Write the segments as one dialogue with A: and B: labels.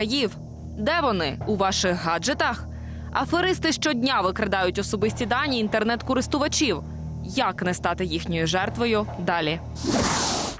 A: шахраїв. Де вони? У ваших гаджетах? Аферисти щодня викрадають особисті дані інтернет-користувачів. Як не стати їхньою жертвою? Далі.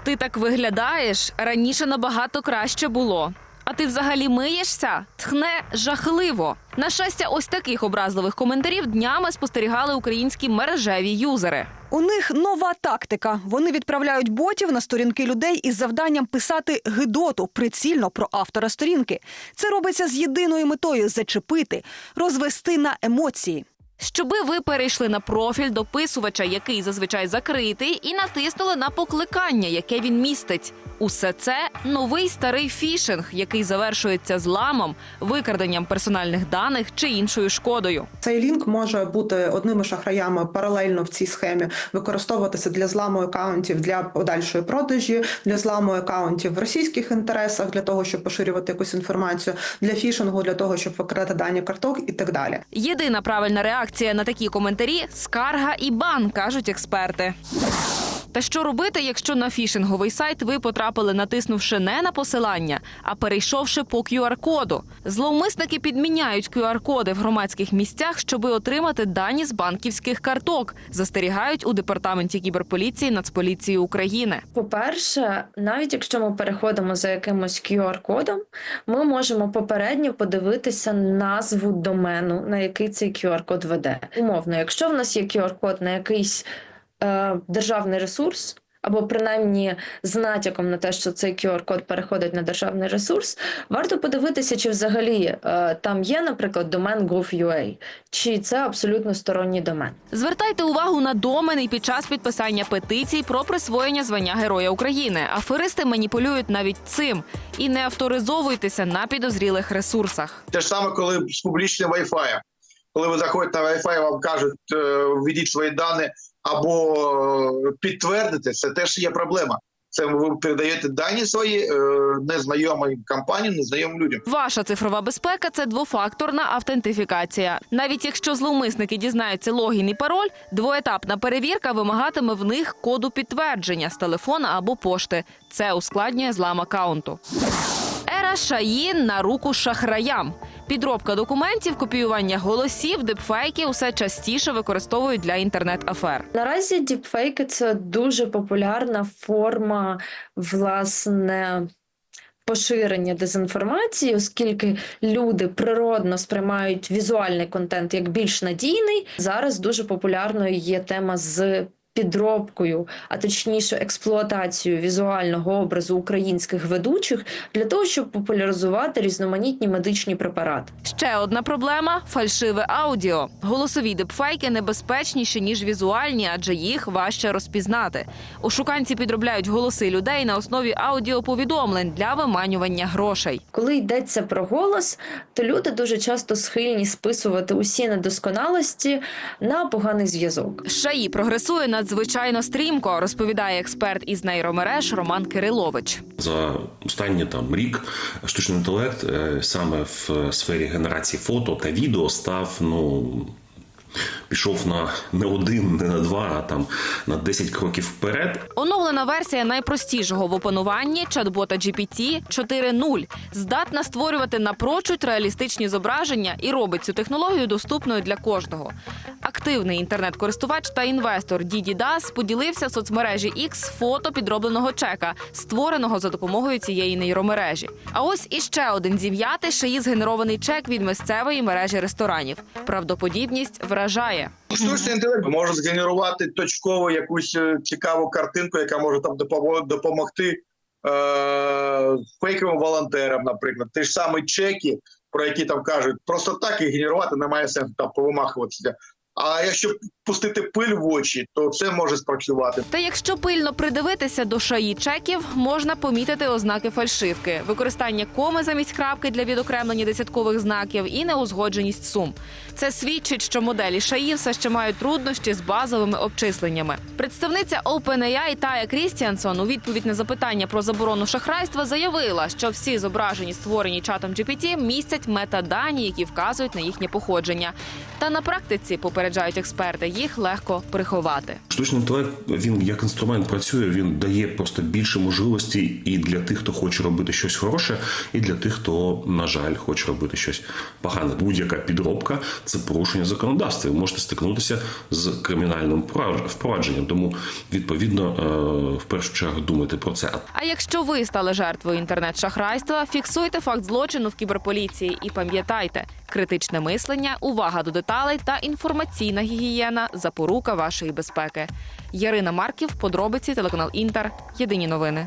A: Ти так виглядаєш раніше набагато краще було. А ти взагалі миєшся? Тхне жахливо. На щастя, ось таких образливих коментарів днями спостерігали українські мережеві юзери.
B: У них нова тактика. Вони відправляють ботів на сторінки людей із завданням писати гидоту прицільно про автора сторінки. Це робиться з єдиною метою зачепити, розвести на емоції.
A: Щоби ви перейшли на профіль дописувача, який зазвичай закритий, і натиснули на покликання, яке він містить. Усе це новий старий фішинг, який завершується зламом, викраденням персональних даних чи іншою шкодою.
C: Цей лінк може бути одними шахраями паралельно в цій схемі використовуватися для зламу акаунтів для подальшої продажі, для зламу акаунтів в російських інтересах для того, щоб поширювати якусь інформацію, для фішингу, для того, щоб викрадати дані карток і так далі.
A: Єдина правильна реакція на такі коментарі скарга і бан, кажуть експерти. Та що робити, якщо на фішинговий сайт ви потрапили, натиснувши не на посилання, а перейшовши по QR-коду? Зловмисники підміняють QR-коди в громадських місцях, щоби отримати дані з банківських карток. Застерігають у департаменті кіберполіції Нацполіції України.
D: По-перше, навіть якщо ми переходимо за якимось QR-кодом, ми можемо попередньо подивитися назву домену, на який цей QR-код веде. Умовно, якщо в нас є QR-код на якийсь е, державний ресурс. Або принаймні з натяком на те, що цей QR-код переходить на державний ресурс, варто подивитися, чи взагалі е, там є, наприклад, домен gov.ua, чи це абсолютно сторонній домен.
A: Звертайте увагу на домени під час підписання петицій про присвоєння звання Героя України. Аферисти маніпулюють навіть цим і не авторизовуйтеся на підозрілих ресурсах.
E: Те ж саме, коли з публічним Wi-Fi. Коли ви заходите на Wi-Fi, вам кажуть, е, введіть свої дані або е, підтвердите, це теж є проблема. Це ви передаєте дані свої е, незнайомій компанії, незнайомим людям.
A: Ваша цифрова безпека це двофакторна автентифікація. Навіть якщо зловмисники дізнаються логін і пароль, двоетапна перевірка вимагатиме в них коду підтвердження з телефона або пошти. Це ускладнює злам акаунту. Шаїн на руку шахраям. Підробка документів, копіювання голосів, дипфейки усе частіше використовують для інтернет-афер.
D: Наразі діпфейки це дуже популярна форма власне. Поширення дезінформації, оскільки люди природно сприймають візуальний контент як більш надійний. Зараз дуже популярною є тема з підробкою, а точніше експлуатацією візуального образу українських ведучих для того, щоб популяризувати різноманітні медичні препарати.
A: Ще одна проблема фальшиве аудіо. Голосові дипфейки небезпечніші ніж візуальні, адже їх важче розпізнати. Ошуканці підробляють голоси людей на основі аудіоповідомлень для виманювання грошей.
D: Коли йдеться про голос, то люди дуже часто схильні списувати усі недосконалості на поганий зв'язок.
A: Шаї прогресує надзвичайно стрімко, розповідає експерт із нейромереж Роман Кирилович.
F: За останній там рік штучний інтелект е, саме в сфері генерації фото та відео став ну. Пішов на не один, не на два, а там на 10 кроків вперед.
A: Оновлена версія найпростішого в опануванні чат-бота GPT 4.0 здатна створювати напрочуд реалістичні зображення і робить цю технологію доступною для кожного. Активний інтернет-користувач та інвестор Діді Дас поділився в соцмережі X фото підробленого чека, створеного за допомогою цієї нейромережі. А ось іще один зів'ятий шиї згенерований чек від місцевої мережі ресторанів. Правдоподібність вражає.
E: Штучний інтелект може згенерувати точково якусь е, цікаву картинку, яка може там допомогти е- фейковим волонтерам, наприклад. Ті ж самі чеки, про які там кажуть, просто так і генерувати немає сенсу там повимахуватися. А якщо пустити пиль в очі, то це може спрацювати.
A: Та якщо пильно придивитися до шаї чеків, можна помітити ознаки фальшивки, використання коми замість крапки для відокремлення десяткових знаків і неузгодженість сум. Це свідчить, що моделі шаї все ще мають труднощі з базовими обчисленнями. Представниця OpenAI Тая Крістіансон у відповідь на запитання про заборону шахрайства заявила, що всі зображені створені чатом GPT містять метадані, які вказують на їхнє походження. Та на практиці попередньо попереджають експерти, їх легко приховати.
F: Штучний інтелект він як інструмент працює. Він дає просто більше можливостей і для тих, хто хоче робити щось хороше, і для тих, хто на жаль хоче робити щось погане. Будь-яка підробка це порушення законодавства. Ви можете стикнутися з кримінальним впровад- впровадженням. Тому відповідно е, в першу чергу думайте про це.
A: А якщо ви стали жертвою інтернет-шахрайства, фіксуйте факт злочину в кіберполіції і пам'ятайте, критичне мислення, увага до деталей та інформаційна гігієна запорука вашої безпеки. Ярина Марків, подробиці, телеканал Інтер. Єдині новини.